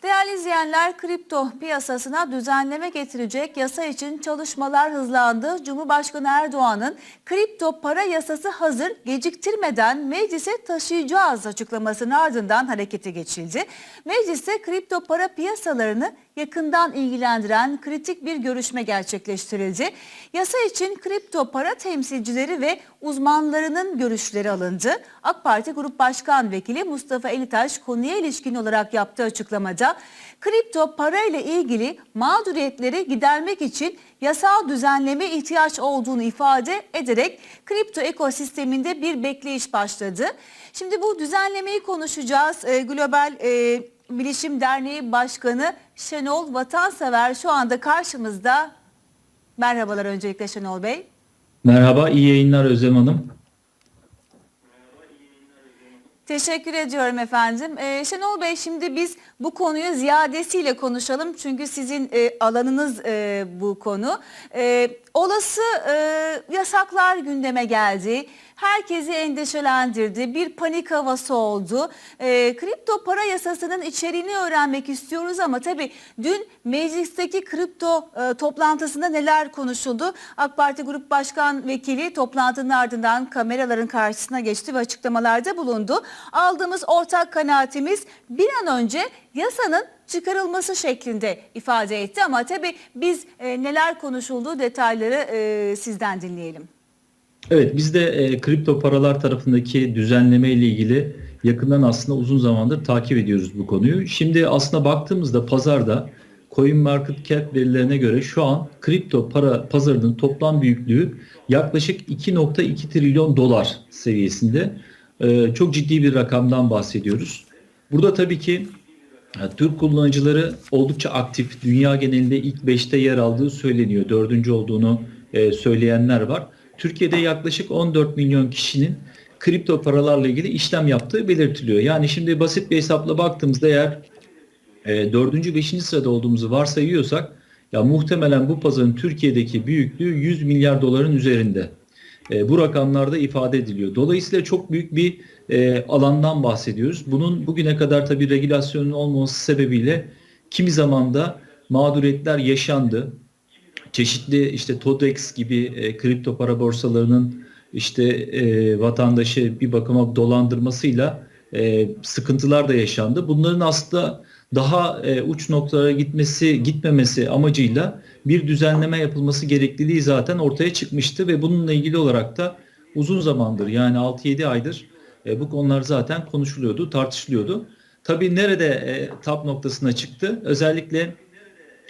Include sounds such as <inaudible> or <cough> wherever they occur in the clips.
the Değerli izleyenler, kripto piyasasına düzenleme getirecek yasa için çalışmalar hızlandı. Cumhurbaşkanı Erdoğan'ın kripto para yasası hazır, geciktirmeden meclise taşıyacağız açıklamasının ardından harekete geçildi. Mecliste kripto para piyasalarını yakından ilgilendiren kritik bir görüşme gerçekleştirildi. Yasa için kripto para temsilcileri ve uzmanlarının görüşleri alındı. AK Parti Grup Başkan Vekili Mustafa Elitaş konuya ilişkin olarak yaptığı açıklamada kripto para ile ilgili mağduriyetleri gidermek için yasal düzenleme ihtiyaç olduğunu ifade ederek kripto ekosisteminde bir bekleyiş başladı. Şimdi bu düzenlemeyi konuşacağız. Ee, Global e, Bilişim Derneği Başkanı Şenol Vatansever şu anda karşımızda. Merhabalar öncelikle Şenol Bey. Merhaba, iyi yayınlar Özlem Hanım. Teşekkür ediyorum efendim. Ee, Şenol Bey şimdi biz bu konuyu ziyadesiyle konuşalım. Çünkü sizin e, alanınız e, bu konu. E, olası e, yasaklar gündeme geldi. Herkesi endişelendirdi. Bir panik havası oldu. E, kripto para yasasının içeriğini öğrenmek istiyoruz ama tabii dün meclisteki kripto e, toplantısında neler konuşuldu? AK Parti Grup Başkan Vekili toplantının ardından kameraların karşısına geçti ve açıklamalarda bulundu. Aldığımız ortak kanaatimiz bir an önce yasanın çıkarılması şeklinde ifade etti ama tabii biz e, neler konuşulduğu detayları e, sizden dinleyelim. Evet, biz de e, kripto paralar tarafındaki düzenleme ile ilgili yakından aslında uzun zamandır takip ediyoruz bu konuyu. Şimdi aslında baktığımızda pazarda CoinMarketCap verilerine göre şu an kripto para pazarının toplam büyüklüğü yaklaşık 2.2 trilyon dolar seviyesinde. E, çok ciddi bir rakamdan bahsediyoruz. Burada tabii ki e, Türk kullanıcıları oldukça aktif. Dünya genelinde ilk 5'te yer aldığı söyleniyor. Dördüncü olduğunu e, söyleyenler var. Türkiye'de yaklaşık 14 milyon kişinin kripto paralarla ilgili işlem yaptığı belirtiliyor. Yani şimdi basit bir hesapla baktığımızda eğer e, 4. 5. sırada olduğumuzu varsayıyorsak ya muhtemelen bu pazarın Türkiye'deki büyüklüğü 100 milyar doların üzerinde. E, bu rakamlarda ifade ediliyor. Dolayısıyla çok büyük bir e, alandan bahsediyoruz. Bunun bugüne kadar tabii regülasyonun olmaması sebebiyle kimi zamanda mağduriyetler yaşandı. Çeşitli işte TODEX gibi e, kripto para borsalarının işte e, vatandaşı bir bakıma dolandırmasıyla e, sıkıntılar da yaşandı. Bunların aslında daha e, uç noktalara gitmesi gitmemesi amacıyla bir düzenleme yapılması gerekliliği zaten ortaya çıkmıştı ve bununla ilgili olarak da uzun zamandır yani 6-7 aydır e, bu konular zaten konuşuluyordu, tartışılıyordu. Tabii nerede e, tap noktasına çıktı? Özellikle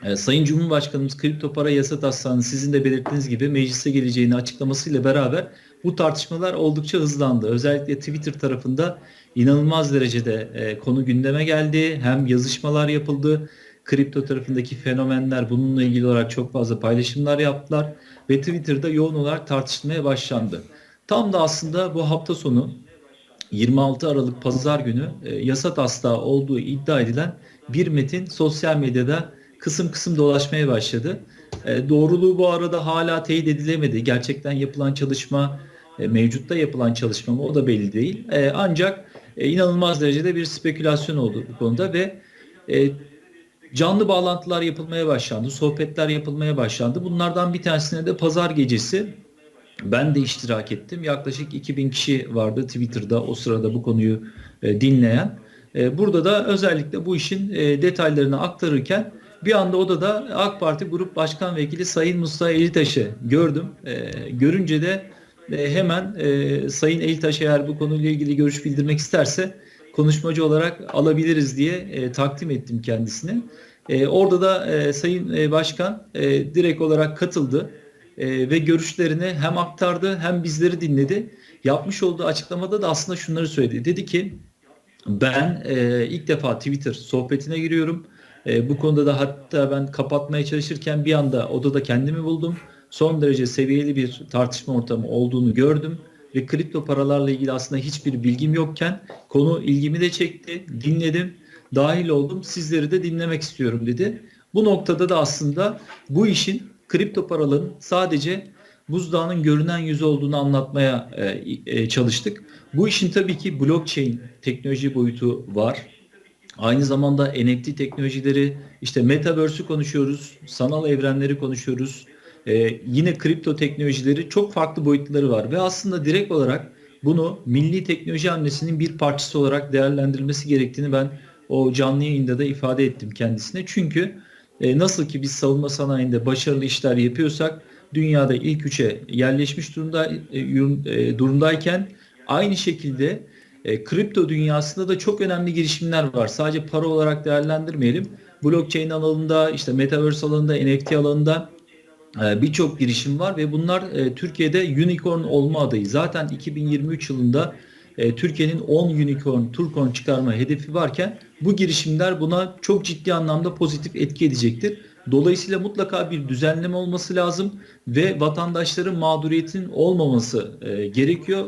e, Sayın Cumhurbaşkanımız kripto para yasa taslağının sizin de belirttiğiniz gibi meclise geleceğini açıklamasıyla beraber bu tartışmalar oldukça hızlandı. Özellikle Twitter tarafında inanılmaz derecede e, konu gündeme geldi. Hem yazışmalar yapıldı. Kripto tarafındaki fenomenler bununla ilgili olarak çok fazla paylaşımlar yaptılar ve Twitter'da yoğun olarak tartışılmaya başlandı. Tam da aslında bu hafta sonu 26 Aralık Pazar günü e, yasa taslağı olduğu iddia edilen bir metin sosyal medyada kısım kısım dolaşmaya başladı. E, doğruluğu bu arada hala teyit edilemedi. Gerçekten yapılan çalışma, e, mevcutta yapılan çalışma mı o da belli değil. E, ancak e, inanılmaz derecede bir spekülasyon oldu bu konuda ve e, canlı bağlantılar yapılmaya başlandı, sohbetler yapılmaya başlandı. Bunlardan bir tanesine de pazar gecesi ben de iştirak ettim. Yaklaşık 2000 kişi vardı Twitter'da o sırada bu konuyu e, dinleyen. E, burada da özellikle bu işin e, detaylarını aktarırken bir anda odada AK Parti Grup Başkan Vekili Sayın Mustafa Elitaş'ı gördüm. E, görünce de e, hemen e, Sayın Elitaş eğer bu konuyla ilgili görüş bildirmek isterse konuşmacı olarak alabiliriz diye e, takdim ettim kendisine. E, orada da e, Sayın e, Başkan e, direkt olarak katıldı e, ve görüşlerini hem aktardı hem bizleri dinledi. Yapmış olduğu açıklamada da aslında şunları söyledi. Dedi ki ben e, ilk defa Twitter sohbetine giriyorum. E, bu konuda da hatta ben kapatmaya çalışırken bir anda odada kendimi buldum. Son derece seviyeli bir tartışma ortamı olduğunu gördüm ve kripto paralarla ilgili aslında hiçbir bilgim yokken konu ilgimi de çekti, dinledim, dahil oldum. Sizleri de dinlemek istiyorum dedi. Bu noktada da aslında bu işin kripto paraların sadece buzdağının görünen yüzü olduğunu anlatmaya e, e, çalıştık. Bu işin tabii ki blockchain teknoloji boyutu var. Aynı zamanda NFT teknolojileri, işte metaverse'ü konuşuyoruz, sanal evrenleri konuşuyoruz. Ee, yine kripto teknolojileri çok farklı boyutları var ve aslında direkt olarak bunu milli teknoloji hamlesinin bir parçası olarak değerlendirilmesi gerektiğini ben o canlı yayında da ifade ettim kendisine. Çünkü e, nasıl ki biz savunma sanayinde başarılı işler yapıyorsak dünyada ilk üçe yerleşmiş durumda e, e, durumdayken aynı şekilde e, kripto dünyasında da çok önemli girişimler var. Sadece para olarak değerlendirmeyelim. Blockchain alanında, işte metaverse alanında, NFT alanında e, birçok girişim var ve bunlar e, Türkiye'de unicorn olma adayı. Zaten 2023 yılında e, Türkiye'nin 10 unicorn, turcoin çıkarma hedefi varken bu girişimler buna çok ciddi anlamda pozitif etki edecektir. Dolayısıyla mutlaka bir düzenleme olması lazım ve vatandaşların mağduriyetinin olmaması e, gerekiyor.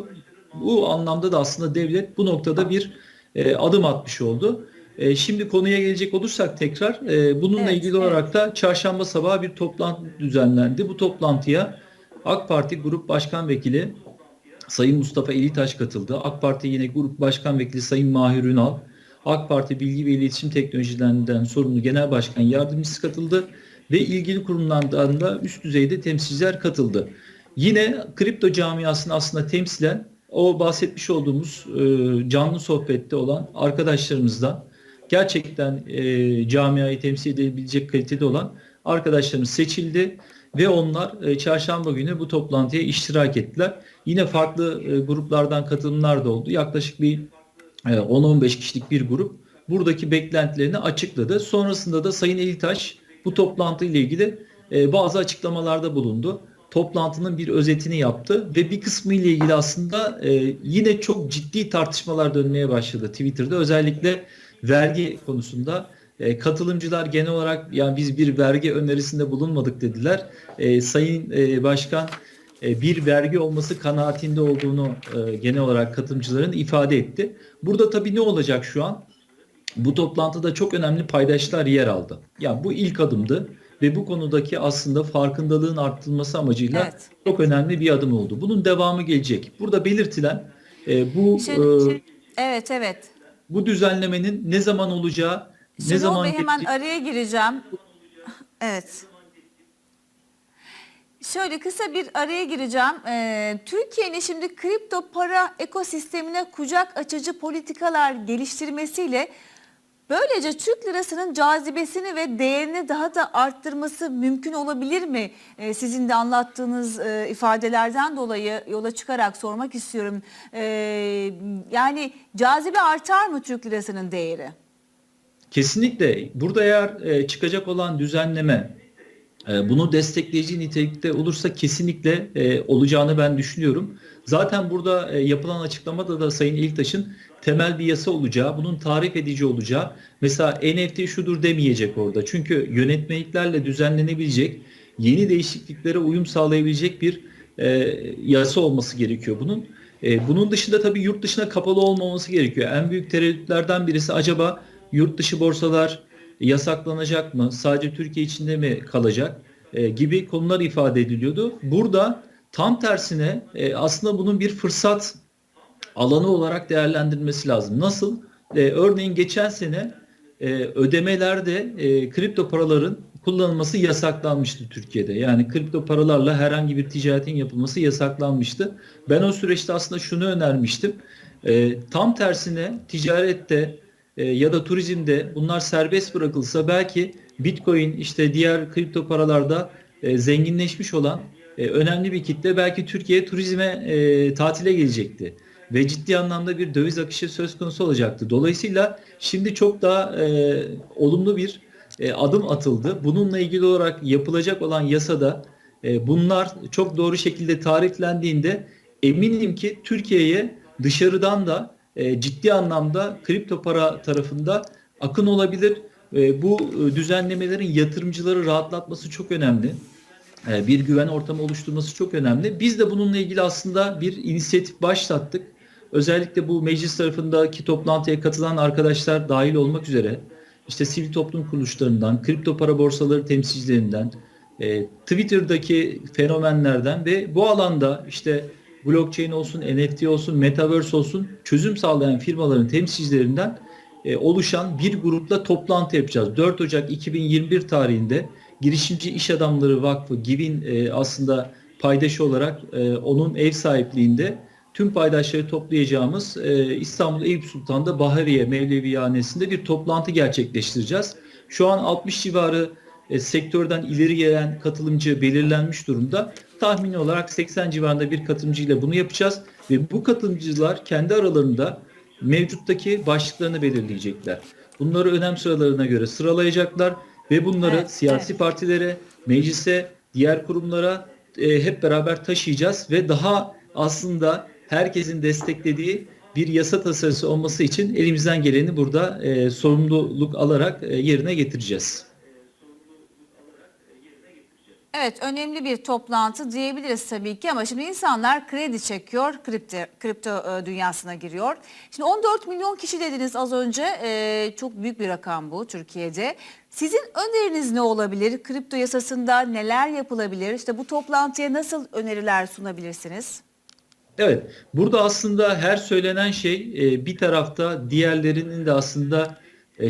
Bu anlamda da aslında devlet bu noktada bir e, adım atmış oldu. E, şimdi konuya gelecek olursak tekrar e, bununla Evet, ilgili evet. olarak da çarşamba sabahı bir toplantı düzenlendi. Bu toplantıya AK Parti Grup Başkan Vekili Sayın Mustafa Elitaş katıldı. AK Parti yine Grup Başkan Vekili Sayın Mahir Ünal, AK Parti Bilgi ve İletişim Teknolojilerinden sorumlu Genel Başkan Yardımcısı katıldı ve ilgili kurumlardan da üst düzeyde temsilciler katıldı. Yine kripto camiasını aslında temsilen o bahsetmiş olduğumuz e, canlı sohbette olan arkadaşlarımızdan gerçekten e, camiayı temsil edebilecek kalitede olan arkadaşlarımız seçildi ve onlar e, çarşamba günü bu toplantıya iştirak ettiler. Yine farklı e, gruplardan katılımlar da oldu. Yaklaşık bir e, 10-15 kişilik bir grup buradaki beklentilerini açıkladı. Sonrasında da Sayın Elitaş bu toplantı ile ilgili e, bazı açıklamalarda bulundu. Toplantının bir özetini yaptı ve bir kısmı ile ilgili aslında e, yine çok ciddi tartışmalar dönmeye başladı Twitter'da. Özellikle vergi konusunda e, katılımcılar genel olarak yani biz bir vergi önerisinde bulunmadık dediler. E, Sayın e, Başkan e, bir vergi olması kanaatinde olduğunu e, genel olarak katılımcıların ifade etti. Burada tabii ne olacak şu an? Bu toplantıda çok önemli paydaşlar yer aldı. Yani bu ilk adımdı ve bu konudaki aslında farkındalığın arttırılması amacıyla Evet. çok önemli bir adım oldu. Bunun devamı gelecek. Burada belirtilen e, bu Şimdi- e, Evet evet. Bu düzenlemenin ne zaman olacağı, ne Şenol zaman Bey hemen araya gireceğim. <laughs> Evet. Şöyle kısa bir araya gireceğim. Ee, Türkiye'nin şimdi kripto para ekosistemine kucak açıcı politikalar geliştirmesiyle böylece Türk lirasının cazibesini ve değerini daha da arttırması mümkün olabilir mi? Ee, sizin de anlattığınız e, ifadelerden dolayı yola çıkarak sormak istiyorum. Ee, yani cazibe artar mı Türk lirasının değeri? Kesinlikle. Burada eğer e, çıkacak olan düzenleme bunu destekleyici nitelikte olursa kesinlikle e, olacağını ben düşünüyorum. Zaten burada e, yapılan açıklamada da Sayın İltaş'ın temel bir yasa olacağı, bunun tarif edici olacağı, mesela NFT şudur demeyecek orada. Çünkü yönetmeliklerle düzenlenebilecek, yeni değişikliklere uyum sağlayabilecek bir e, yasa olması gerekiyor bunun. Bunun dışında tabii yurt dışına kapalı olmaması gerekiyor. En büyük tereddütlerden birisi acaba yurt dışı borsalar yasaklanacak mı? Sadece Türkiye içinde mi kalacak? E, gibi konular ifade ediliyordu. Burada tam tersine e, aslında bunun bir fırsat alanı olarak değerlendirilmesi lazım. Nasıl? E, örneğin geçen sene e, ödemelerde e, kripto paraların kullanılması yasaklanmıştı Türkiye'de. Yani kripto paralarla herhangi bir ticaretin yapılması yasaklanmıştı. Ben o süreçte aslında şunu önermiştim. E, tam tersine ticarette e, ya da turizmde bunlar serbest bırakılsa belki Bitcoin işte diğer kripto paralarda e, zenginleşmiş olan e, önemli bir kitle belki Türkiye turizme e, tatile gelecekti ve ciddi anlamda bir döviz akışı söz konusu olacaktı. Dolayısıyla şimdi çok daha e, olumlu bir adım atıldı. Bununla ilgili olarak yapılacak olan yasada e, bunlar çok doğru şekilde tariflendiğinde eminim ki Türkiye'ye dışarıdan da e, ciddi anlamda kripto para tarafında akın olabilir. E, bu e, düzenlemelerin yatırımcıları rahatlatması çok önemli. Bir güven ortamı oluşturması çok önemli. Biz de bununla ilgili aslında bir inisiyatif başlattık. Özellikle bu meclis tarafındaki toplantıya katılan arkadaşlar dahil olmak üzere işte sivil toplum kuruluşlarından, kripto para borsaları temsilcilerinden, Twitter'daki fenomenlerden ve bu alanda işte blockchain olsun, NFT olsun, metaverse olsun çözüm sağlayan firmaların temsilcilerinden e, oluşan bir grupla toplantı yapacağız. 4 Ocak 2021 tarihinde Girişimci İş Adamları Vakfı GİV'in e, aslında paydaşı olarak e, onun ev sahipliğinde tüm paydaşları toplayacağımız e, İstanbul Eyüp Sultan'da Bahariye Mevlevihanesi'nde bir toplantı gerçekleştireceğiz. Şu an 60 civarı e, sektörden ileri gelen katılımcı belirlenmiş durumda. Tahmini olarak 80 civarında bir katılımcıyla bunu yapacağız ve bu katılımcılar kendi aralarında mevcuttaki başlıklarını belirleyecekler. Bunları önem sıralarına göre sıralayacaklar ve bunları Evet, siyasi evet. partilere, meclise, diğer kurumlara e, hep beraber taşıyacağız ve daha aslında herkesin desteklediği bir yasa tasarısı olması için elimizden geleni burada e, sorumluluk alarak e, yerine getireceğiz. Evet önemli bir toplantı diyebiliriz tabii ki ama şimdi insanlar kredi çekiyor, kripto, kripto e, dünyasına giriyor. Şimdi 14 milyon kişi dediniz az önce e, çok büyük bir rakam bu Türkiye'de. Sizin öneriniz ne olabilir? Kripto yasasında neler yapılabilir? İşte bu toplantıya nasıl öneriler sunabilirsiniz? Evet, burada aslında her söylenen şey e, bir tarafta diğerlerinin de aslında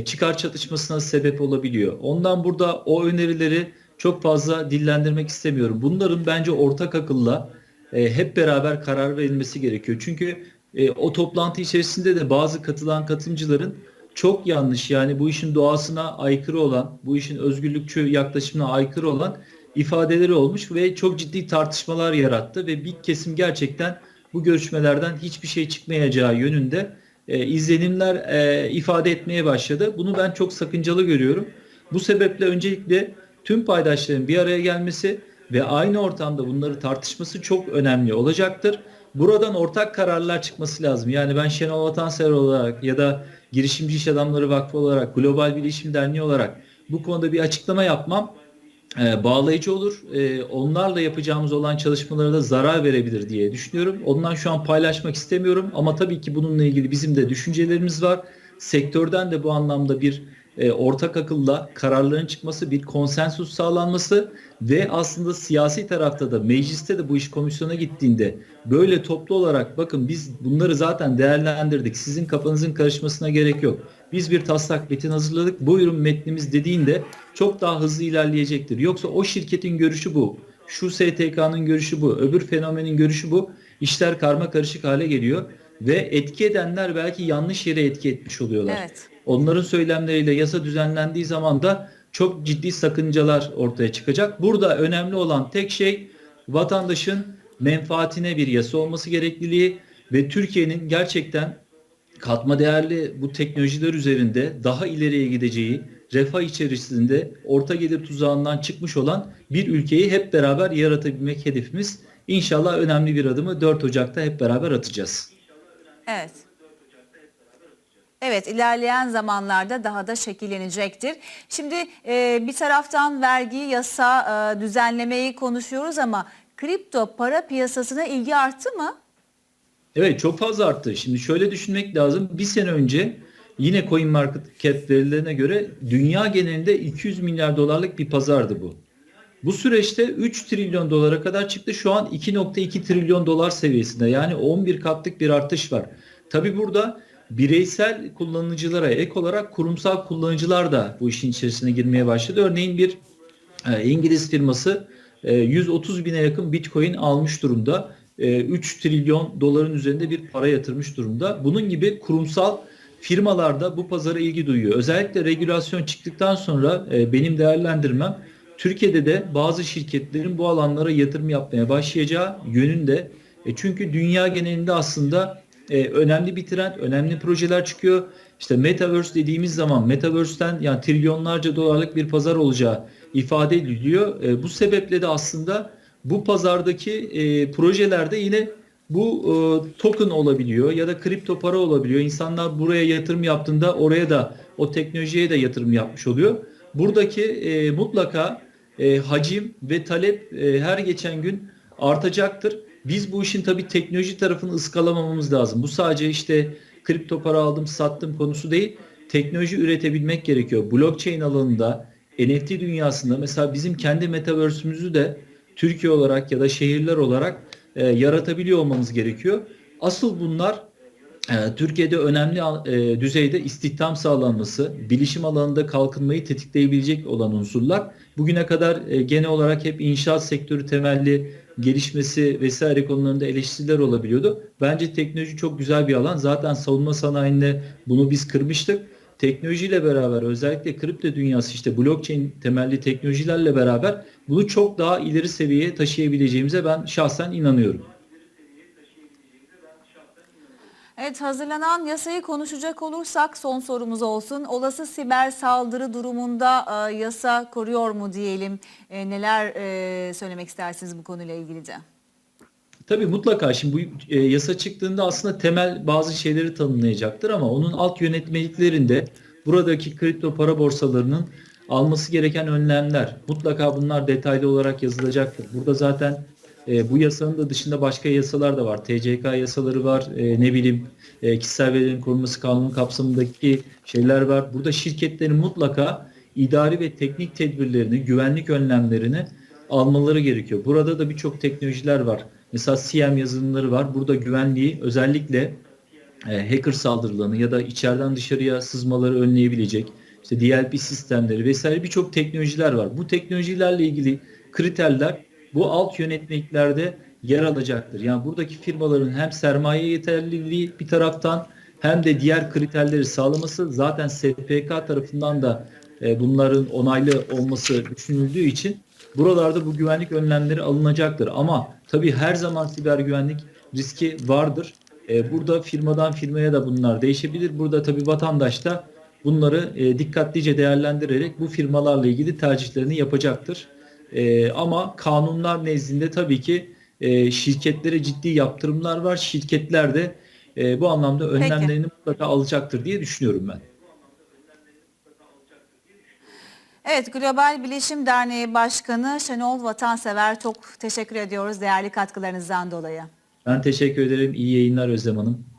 çıkar çatışmasına sebep olabiliyor. Ondan burada o önerileri çok fazla dillendirmek istemiyorum. Bunların bence ortak akılla e, hep beraber karar verilmesi gerekiyor. Çünkü e, o toplantı içerisinde de bazı katılan katılımcıların çok yanlış yani bu işin doğasına aykırı olan, bu işin özgürlükçü yaklaşımına aykırı olan ifadeleri olmuş ve çok ciddi tartışmalar yarattı ve bir kesim gerçekten bu görüşmelerden hiçbir şey çıkmayacağı yönünde e, izlenimler e, ifade etmeye başladı. Bunu ben çok sakıncalı görüyorum. Bu sebeple öncelikle tüm paydaşların bir araya gelmesi ve aynı ortamda bunları tartışması çok önemli olacaktır. Buradan ortak kararlar çıkması lazım. Yani ben Şenol Vatansever olarak ya da Girişimci İş Adamları Vakfı olarak, Global Bilişim Derneği olarak bu konuda bir açıklama yapmam e, bağlayıcı olur. E, onlarla yapacağımız olan çalışmalara da zarar verebilir diye düşünüyorum. Ondan şu an paylaşmak istemiyorum ama tabii ki bununla ilgili bizim de düşüncelerimiz var. Sektörden de bu anlamda bir e, ortak akılla kararların çıkması, bir konsensus sağlanması ve aslında siyasi tarafta da mecliste de bu iş komisyona gittiğinde böyle toplu olarak bakın biz bunları zaten değerlendirdik. Sizin kafanızın karışmasına gerek yok. Biz bir taslak metin hazırladık. Buyurun metnimiz dediğinde çok daha hızlı ilerleyecektir. Yoksa o şirketin görüşü bu. Şu STK'nın görüşü bu. Öbür fenomenin görüşü bu. İşler karma karışık hale geliyor ve etki edenler belki yanlış yere etki etmiş oluyorlar. Evet. Onların söylemleriyle yasa düzenlendiği zaman da çok ciddi sakıncalar ortaya çıkacak. Burada önemli olan tek şey vatandaşın menfaatine bir yasa olması gerekliliği ve Türkiye'nin gerçekten katma değerli bu teknolojiler üzerinde daha ileriye gideceği, refah içerisinde orta gelir tuzağından çıkmış olan bir ülkeyi hep beraber yaratabilmek hedefimiz. İnşallah önemli bir adımı 4 Ocak'ta hep beraber atacağız. Evet. Evet ilerleyen zamanlarda daha da şekillenecektir. Şimdi e, bir taraftan vergi, yasa, e, düzenlemeyi konuşuyoruz ama kripto para piyasasına ilgi arttı mı? Evet çok fazla arttı. Şimdi şöyle düşünmek lazım. Bir sene önce yine CoinMarketCap verilerine göre dünya genelinde 200 milyar dolarlık bir pazardı bu. Bu süreçte 3 trilyon dolara kadar çıktı. Şu an 2.2 trilyon dolar seviyesinde. Yani 11 katlık bir artış var. Tabi burada bireysel kullanıcılara ek olarak kurumsal kullanıcılar da bu işin içerisine girmeye başladı. Örneğin bir e, İngiliz firması e, 130 bine yakın bitcoin almış durumda. E, 3 trilyon doların üzerinde bir para yatırmış durumda. Bunun gibi kurumsal firmalar da bu pazara ilgi duyuyor. Özellikle regülasyon çıktıktan sonra e, benim değerlendirmem Türkiye'de de bazı şirketlerin bu alanlara yatırım yapmaya başlayacağı yönünde. E, çünkü dünya genelinde aslında e, önemli bir trend, önemli projeler çıkıyor. İşte Metaverse dediğimiz zaman Metaverse'ten yani trilyonlarca dolarlık bir pazar olacağı ifade ediliyor. E, bu sebeple de aslında bu pazardaki e, projelerde yine bu e, token olabiliyor ya da kripto para olabiliyor. İnsanlar buraya yatırım yaptığında oraya da o teknolojiye de yatırım yapmış oluyor. Buradaki e, mutlaka e, hacim ve talep e, her geçen gün artacaktır. Biz bu işin tabii teknoloji tarafını ıskalamamamız lazım. Bu sadece işte kripto para aldım sattım konusu değil. Teknoloji üretebilmek gerekiyor. Blockchain alanında, NFT dünyasında mesela bizim kendi metaverse'ümüzü de Türkiye olarak ya da şehirler olarak e, yaratabiliyor olmamız gerekiyor. Asıl bunlar Türkiye'de önemli e, düzeyde istihdam sağlanması, bilişim alanında kalkınmayı tetikleyebilecek olan unsurlar bugüne kadar e, genel olarak hep inşaat sektörü temelli gelişmesi vesaire konularında eleştiriler olabiliyordu. Bence teknoloji çok güzel bir alan. Zaten savunma sanayinde bunu biz kırmıştık. Teknolojiyle beraber özellikle kripto dünyası işte blockchain temelli teknolojilerle beraber bunu çok daha ileri seviyeye taşıyabileceğimize ben şahsen inanıyorum. Evet hazırlanan yasayı konuşacak olursak son sorumuz olsun. Olası siber saldırı durumunda e, yasa koruyor mu diyelim? E, neler e, söylemek istersiniz bu konuyla ilgili de? Tabii mutlaka şimdi bu e, yasa çıktığında aslında temel bazı şeyleri tanımlayacaktır ama onun alt yönetmeliklerinde buradaki kripto para borsalarının alması gereken önlemler mutlaka bunlar detaylı olarak yazılacaktır. Burada zaten e, bu yasanın da dışında başka yasalar da var. TCK yasaları var. E, ne bileyim e, kişisel verilerin korunması kanunu kapsamındaki şeyler var. Burada şirketlerin mutlaka idari ve teknik tedbirlerini, güvenlik önlemlerini almaları gerekiyor. Burada da birçok teknolojiler var. Mesela CM yazılımları var. Burada güvenliği özellikle e, hacker saldırılarını ya da içeriden dışarıya sızmaları önleyebilecek işte DLP sistemleri vesaire birçok teknolojiler var. Bu teknolojilerle ilgili kriterler bu alt yönetmeliklerde yer alacaktır. Yani buradaki firmaların hem sermaye yeterliliği bir taraftan hem de diğer kriterleri sağlaması zaten SPK tarafından da e, bunların onaylı olması düşünüldüğü için buralarda bu güvenlik önlemleri alınacaktır. Ama tabii her zaman siber güvenlik riski vardır. E, burada firmadan firmaya da bunlar değişebilir. Burada tabii vatandaş da bunları e, dikkatlice değerlendirerek bu firmalarla ilgili tercihlerini yapacaktır. E, ama kanunlar nezdinde tabii ki e, şirketlere ciddi yaptırımlar var. Şirketler de e, bu anlamda önlemlerini mutlaka alacaktır diye düşünüyorum ben. Evet Global Bilişim Derneği Başkanı Şenol Vatansever çok teşekkür ediyoruz değerli katkılarınızdan dolayı. Ben teşekkür ederim. İyi yayınlar Özlem Hanım.